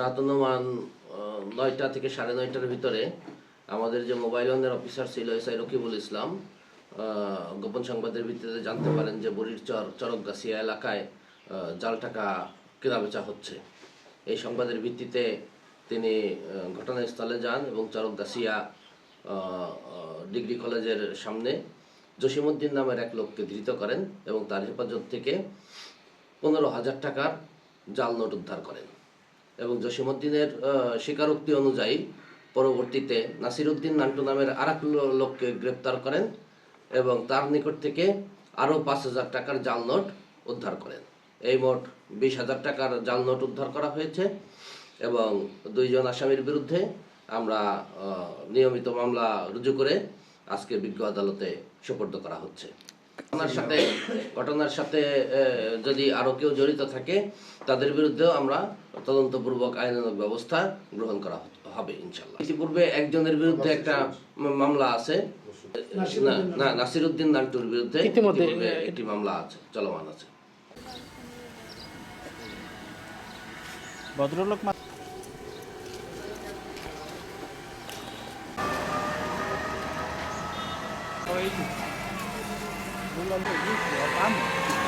রাত অনুমান নয়টা থেকে সাড়ে নয়টার ভিতরে আমাদের যে মোবাইল ওয়ানের অফিসার ছিল এস আই রকিবুল ইসলাম গোপন সংবাদের ভিত্তিতে জানতে পারেন যে বরির চর, চরকগাছিয়া এলাকায় জাল টাকা কেনাবেচা হচ্ছে। এই সংবাদের ভিত্তিতে তিনি ঘটনাস্থলে যান এবং চরকগাছিয়া ডিগ্রি কলেজের সামনে জসিমুদ্দিন নামের এক লোককে ধৃত করেন এবং তার হেফাজত থেকে পনেরো হাজার টাকার জাল নোট উদ্ধার করেন। এবং জসিমুদ্দিনের আহ, স্বীকারোক্তি অনুযায়ী পরবর্তীতে নাসিরুদ্দিন নান্টু নামের আর এক লোককে গ্রেপ্তার করেন এবং তার নিকট থেকে আরও পাঁচ হাজার টাকার জাল নোট উদ্ধার করেন। এই মোট বিশ হাজার টাকার জাল নোট উদ্ধার করা হয়েছে এবং দুইজন আসামির বিরুদ্ধে আমরা নিয়মিত মামলা রুজু করে আজকে বিজ্ঞ আদালতে সোপর্দ করা হচ্ছে। ঘটনার সাথে ঘটনার সাথে যদি আরও কেউ জড়িত থাকে তাদের বিরুদ্ধেও আমরা তদন্তপূর্বক আইনানুগ ব্যবস্থা গ্রহণ করা হবে ইনশাল্লাহ ইতিপূর্বে একজনের বিরুদ্ধে একটা মামলা আছে। না না নাসিরুদ্দিন নান্টুর বিরুদ্ধে ইতিমধ্যে, ইতিপূর্বে একটি মামলা আছে চলমান আছে। ভদ্রলোক 올라오一 일, 八 나.